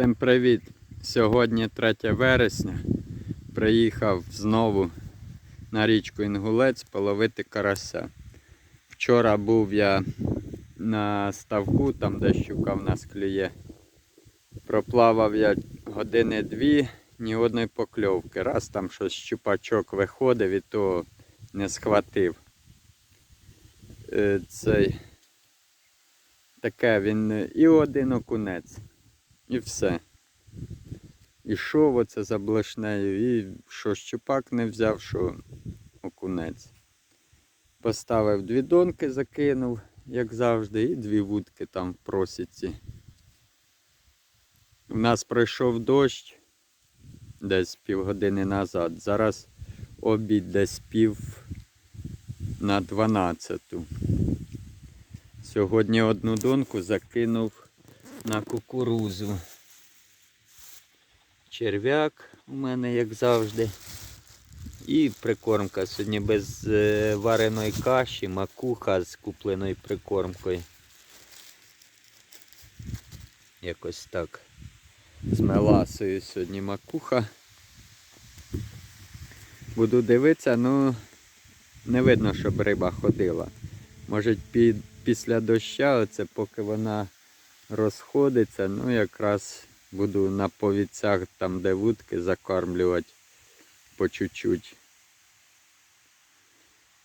Всім привіт! Сьогодні 3 вересня. Приїхав знову на річку Інгулець половити карася. Вчора був я на ставку, там де щука в нас клює. Проплавав я години дві, ні одної покльовки. Раз там щось щупачок виходив і то не схватив. Е, Цей таке він і один окунець. І все. Ішов оце за блешнею, і що щупак не взяв, що окунець. Поставив дві донки, закинув, як завжди, і дві вудки там в просіці. У нас пройшов дощ десь півгодини назад. Зараз обід десь пів на 12. Сьогодні одну донку закинув на кукурузу. Черв'як у мене, як завжди. І прикормка сьогодні без е, вареної каші, макуха з купленою прикормкою. Якось так. З меласою сьогодні макуха. Буду дивитися, ну не видно, щоб риба ходила. Може під, після доща, оце поки вона розходиться, ну якраз буду на повіцях, там де вудки закармлювати по чуть-чуть.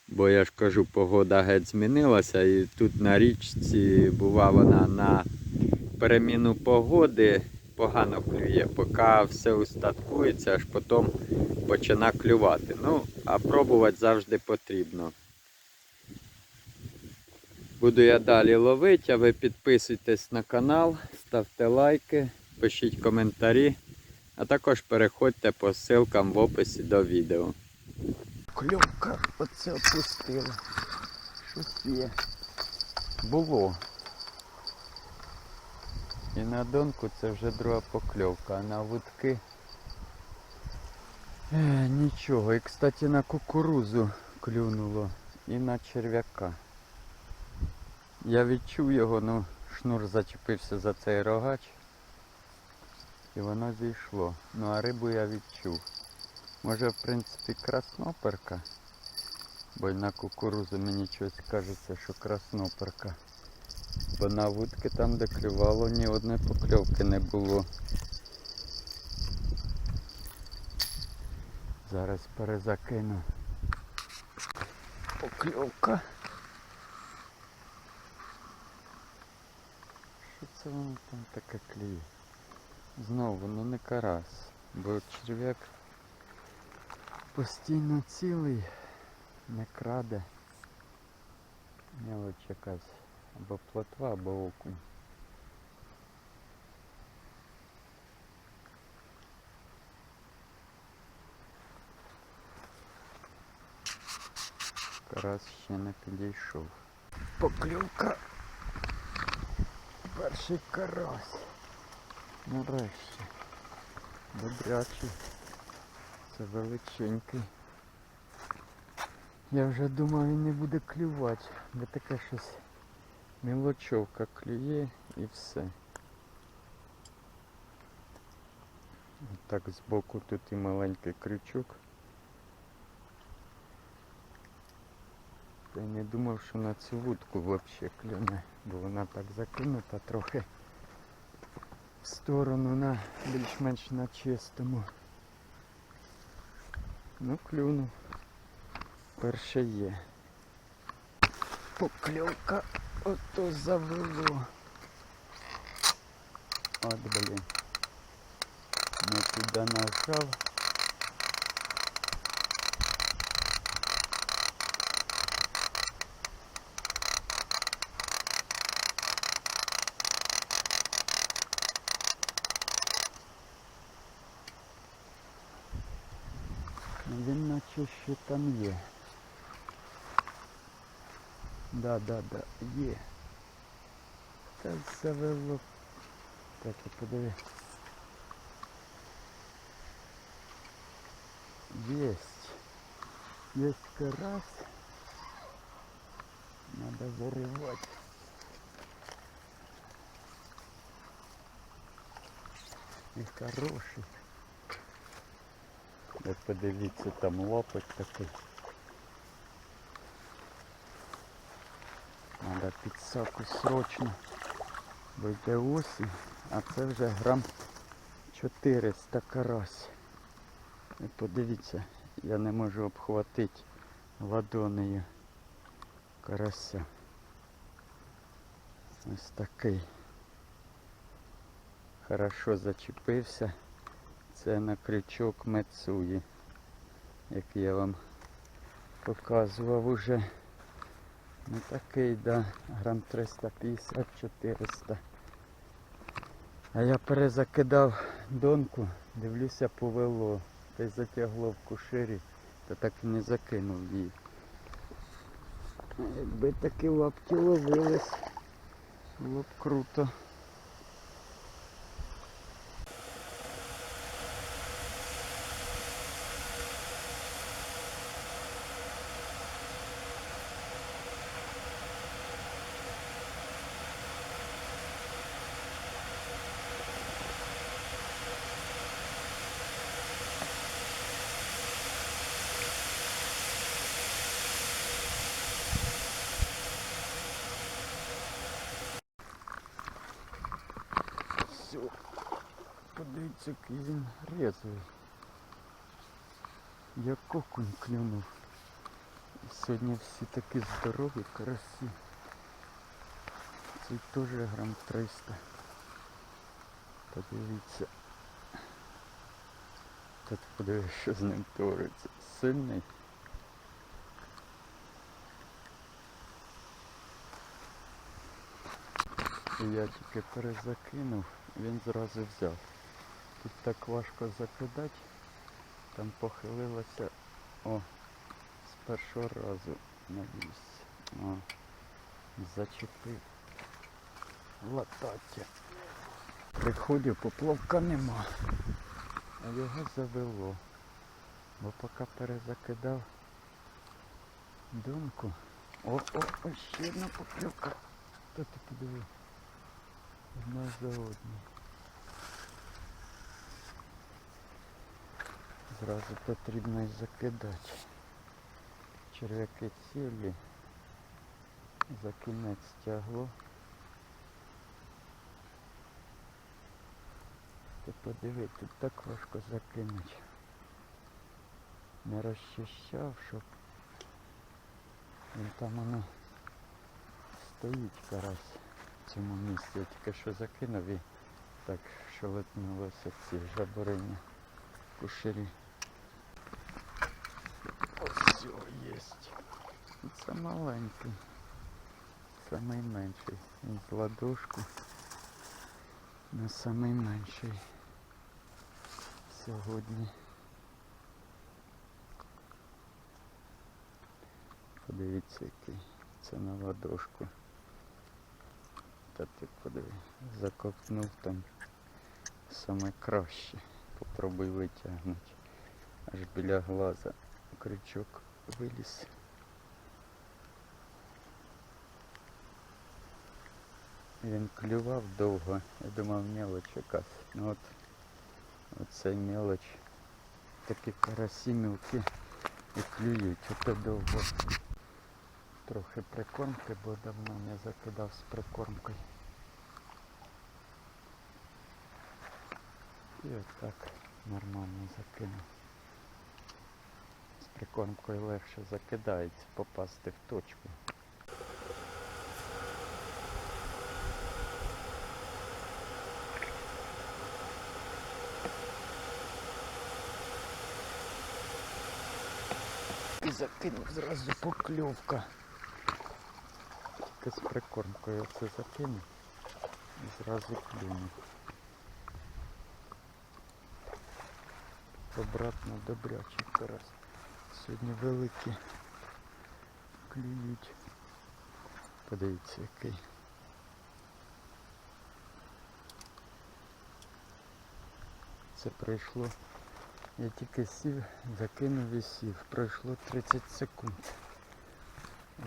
Бо я ж кажу, погода геть змінилася і тут на річці бува вона на переміну погоди погано клює, поки все устаткується, аж потім почина клювати. Ну, а пробувати завжди потрібно. Буду я далі ловити, а ви підписуйтесь на канал, ставте лайки, пишіть коментарі, а також переходьте по ссылкам в описі до відео. Кльовка оце опустила. Щось є. Було. І на донку це вже друга покльовка, а на вудки е, нічого. І кстати на кукурузу клюнуло і на черв'яка. Я відчув його, ну шнур зачепився за цей рогач. І воно зійшло. Ну а рибу я відчув. Може в принципі красноперка. Бо на кукурузу мені щось кажеться, що красноперка. Бо на вудки там, де клювало, ні одної покльовки не було. Зараз перезакину. Покльовка. Що це воно там таке клює? Знову воно не карась, бо черв'як постійно цілий, не краде. Мелоч якась або плотва, або окунь. Карась ще не підійшов. Поклювка. Перший карась. Нарешті. Добрячий. Це величенький. Я вже думав він не буде клювати, бо таке щось мілочовка клює і все. Так збоку тут і маленький крючок. Я не думав, що на цю вудку взагалі клюне, бо вона так закинута трохи в сторону на більш-менш на чистому. Ну, клюнув. Перше є. Покльовка ото завело. От, блін. Не туди нажав. ще там є. Да, да, да, є. Та завело. Так, а подиви. Есть. Есть карась. Надо зарывать. І хороший. Ви подивіться, там лопать такий. Надо підсаку срочно. Бо йде осінь, а це вже грам 400 карась. І подивіться, я не можу обхватити ладонею карася. Ось такий. Хорошо зачепився. Це на крючок мецуї, як я вам показував уже. Ну такий, да, грам 350-400. А я перезакидав донку, дивлюся, повело. Та й затягло в куширі, та так і не закинув її. Якби такі лапки ловились, було б круто. Все. Подивіться, який він резвий. Як окунь клюнув. Сьогодні всі такі здорові, карасі. Цей теж грам 300. Подивіться. Тут подивись, що з ним твориться. Сильний. Я тільки перезакинув, він зразу взяв. Тут так важко закидати, там похилилося, о, з першого разу на місці. Зачепив. Латаття. Приходив, поплавка нема. А його завело. Бо поки перезакидав думку. О, о, о, ще одна поклювка. Хто ти подивив? Одна за одною. Зразу потрібно і закидати. Черв'яки цілі. За кінець тягло. Ти подиви, тут так важко закинути. Не розчищав, щоб він там воно стоїть карась в цьому місці. Я тільки що закинув і так шелетнулося ці жабурині кушері. Ось є. Це маленький. Самий менший. Він з ладошку. На самий менший сьогодні. Подивіться який. Це на ладошку. Та ти подиви, закопнув там саме краще. Попробуй витягнути. Аж біля глаза крючок виліз. Він клював довго, я думав мелоч якась. Ну от оцей мелоч. Такі карасі мілкі і клюють, ото довго. Трохи прикормки, бо давно не закидав з прикормкою. І отак нормально закинув. З прикормкою легше закидається попасти в точку. І закинув зразу покльовка. Тільки з прикормкою це закинув і зразу клюнув. Обратно добрячий карась. Сьогодні великі клюють. Подивіться який. Це пройшло. Я тільки сів, закинув і сів. Пройшло 30 секунд.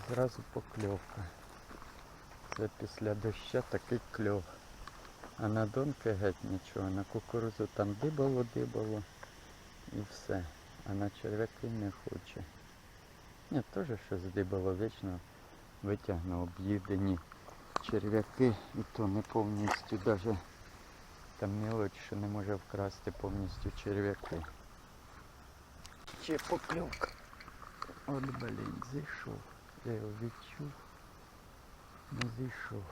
Зразу покльовка. Це після доща такий кльов. А на донки геть нічого, на кукурузу там дибало, дибало і все. А на черв'яки не хоче. Ні, теж щось дибало вічно витягну об'їдені черв'яки і то не повністю даже там мілоч, що не може вкрасти повністю черв'яки. Ще поклювка. От блін, зійшов. Я його відчув. Не зійшов.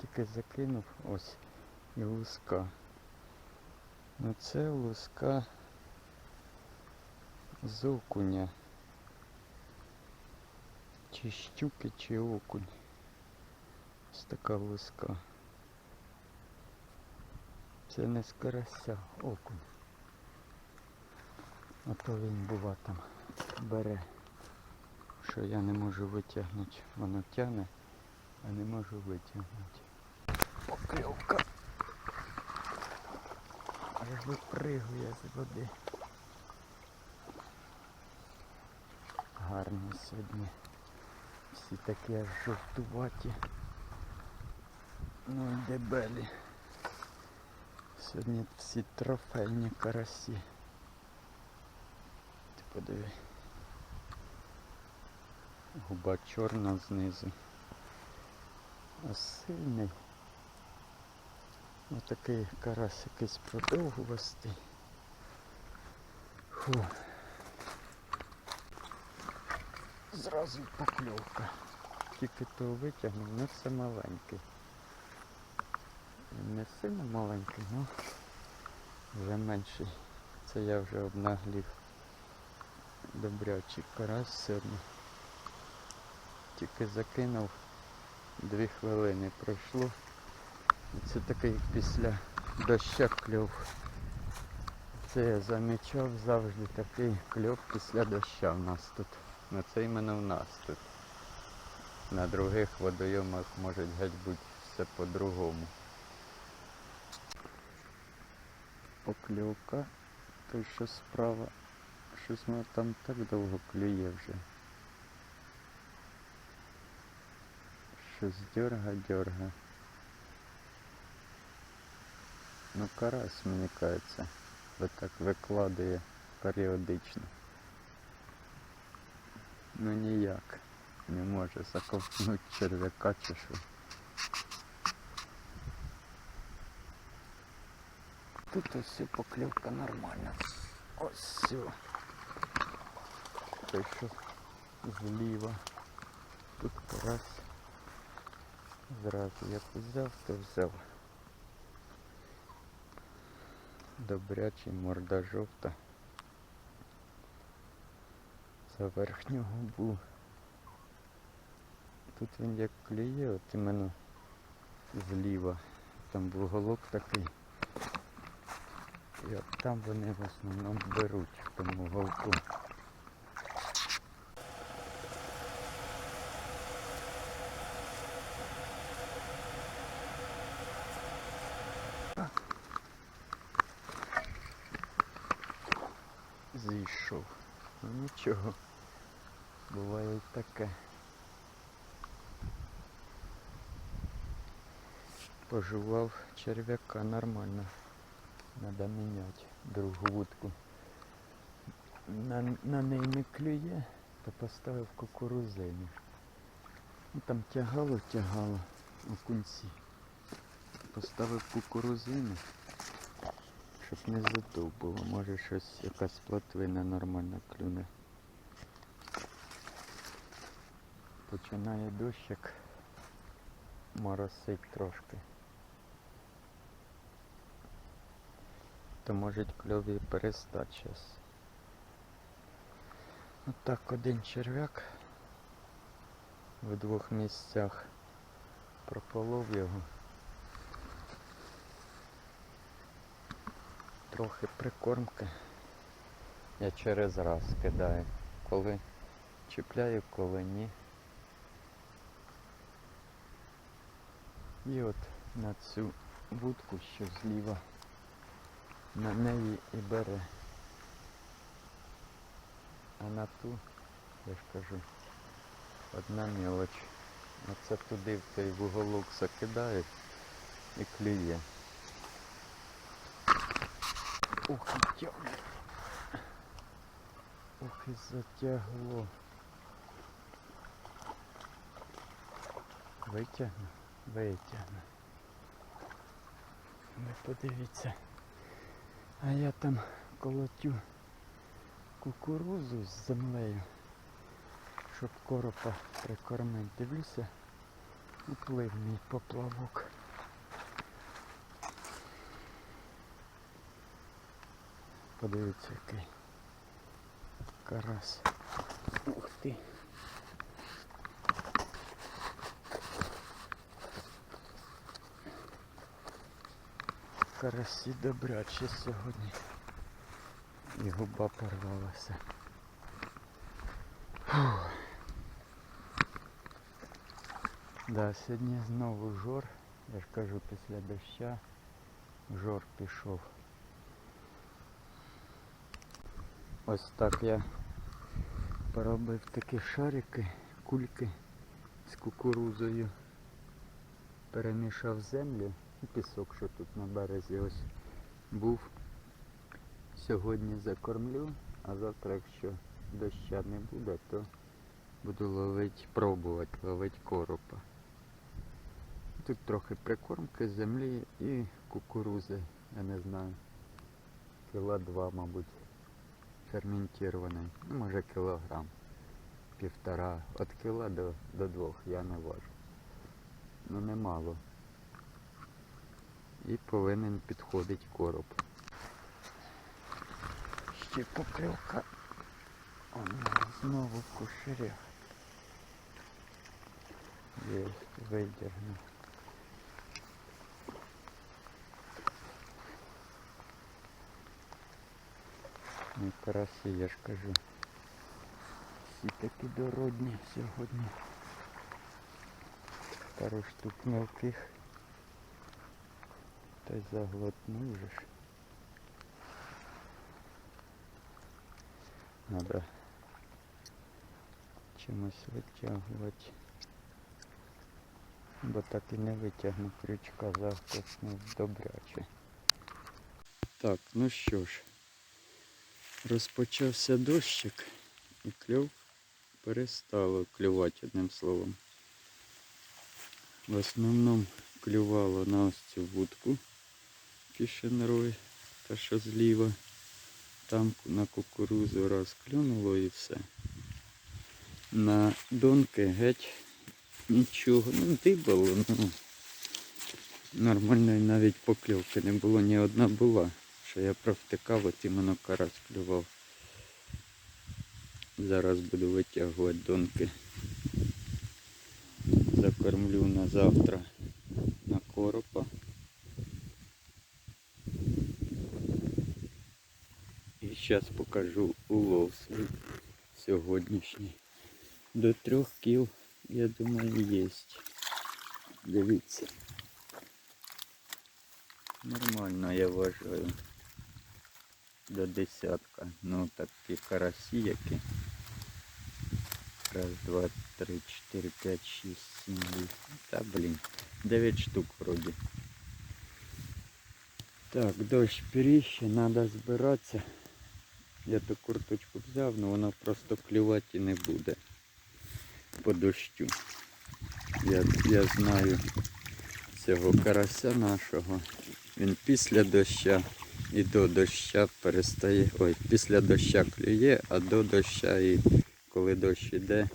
Тільки закинув ось і луска. Ну це луска з окуня. Чи щуки, чи окунь. Ось така луска. Це не з карася, окунь. А то він бува там бере, що я не можу витягнути. Воно тягне, а не можу витягнути. Покльовка. Аж випригує з води. Гарні сьогодні. Всі такі аж жовтуваті. Ну дебелі. Сьогодні всі трофейні карасі. Ти подиви. Губа чорна знизу. Сильний. Отакий карась якийсь продовгувастий. Фу. Зразу покльовка. Тільки то витягнув, не все маленький. Не сильно маленький, ну вже менший. Це я вже обнаглів. Добрячий карась сьогодні. Тільки закинув, дві хвилини пройшло. Це такий після доща кльов. Це я замічав завжди такий кльов після доща в нас тут. Ну це іменно в нас тут. На других водойомах може геть бути все по-другому. Покльовка, той що справа, щось воно там так довго клює вже. Щось дерга, дерга. Ну карась, мені кажеться, так викладає періодично. Ну ніяк. Не може заковтнути черв'яка чи що. Тут ось і нормальна. Ось все. Той що зліва. Тут карась. Зразу як взяв, то взяв. Добрячий морда жовта. За верхню губу. Тут він як клює, от іменно зліва. Там був голок такий. І от там вони в основному беруть в тому голку. Зійшов. Ну нічого. Буває таке. Пожував черв'яка нормально. Надо міняти другу вудку. На, на неї не клює, то поставив кукурузину. Ну, там тягало, тягало у кінці. Поставив кукурузину, щоб не задовбало. Може щось якась плотвина нормальна клюне. Починає дощик моросить трошки. То може кльові перестати зараз. Отак один черв'як в двох місцях прополов його. Трохи прикормки. Я через раз кидаю. Коли чіпляю, коли ні. І от на цю вудку, що зліва, на неї і бере. А на ту, я ж кажу, одна мілоч. Оце туди в той вуголок закидають і клює. Ох, і тягне. Ох і затягло. Витягну, витягну. Ви подивіться. А я там колотю кукурузу з землею, щоб коропа прикормити. Дивлюся, уплив мій поплавок. Подивіться який карась. Ух ти. Карасі добрячі сьогодні. І губа порвалася. Фух. Да, сьогодні знову жор. Я ж кажу, після доща жор пішов. Ось так я поробив такі шарики, кульки з кукурузою. Перемішав землю і пісок, що тут на березі ось був. Сьогодні закормлю, а завтра, якщо доща не буде, то буду ловити, пробувати ловити коропа. Тут трохи прикормки землі і кукурузи, я не знаю, кіла два, мабуть, ферментірований, ну може кілограм, півтора, від кіла до, до двох я не важу. Ну немало. І повинен підходити короб. Ще покльовка. Вона знову в кушарях. Є, видягну. Карасі, я ж кажу. Всі такі дородні сьогодні. Пару штук мелких. Та й заглотнув же ж. Надо чимось витягувати. Бо так і не витягну крючка, завтиснув добряче. Так, ну що ж, розпочався дощик і кльов перестало клювати одним словом. В основному клювало на ось цю вудку кишенрой, та що зліва. Там на кукурузу раз клюнуло і все. На донки геть нічого, ну дибало, ну нормальної навіть покльовки не було, ні одна була, що я провтикав, от іменно карась клював. Зараз буду витягувати донки. Закормлю на завтра на коропа. І зараз покажу улов свій сьогоднішній. До трьох кіл, я думаю, є. Дивіться. Нормально я вважаю. Десятка. Ну такі карасі які. Раз, два, три, чотири, п'ять, шість, сім, вісім. Та блін. Дев'ять штук вроді. Так, дощ періще, треба збиратися. Я ту курточку взяв, але вона просто клювати не буде по дощу. Я, я знаю цього карася нашого. Він після доща і до доща перестає. Ой, після доща клює, а до доща і коли дощ іде,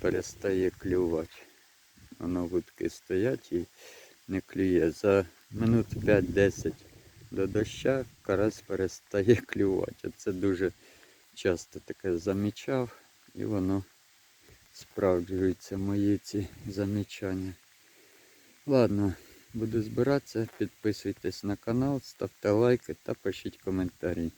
перестає клювати. Воно вудки стоять і не клює. За минут 5-10 до доща карась перестає клювати. Це дуже часто таке замічав і воно справджується мої ці замічання. Ладно, буду збиратися, підписуйтесь на канал, ставте лайки та пишіть коментарі.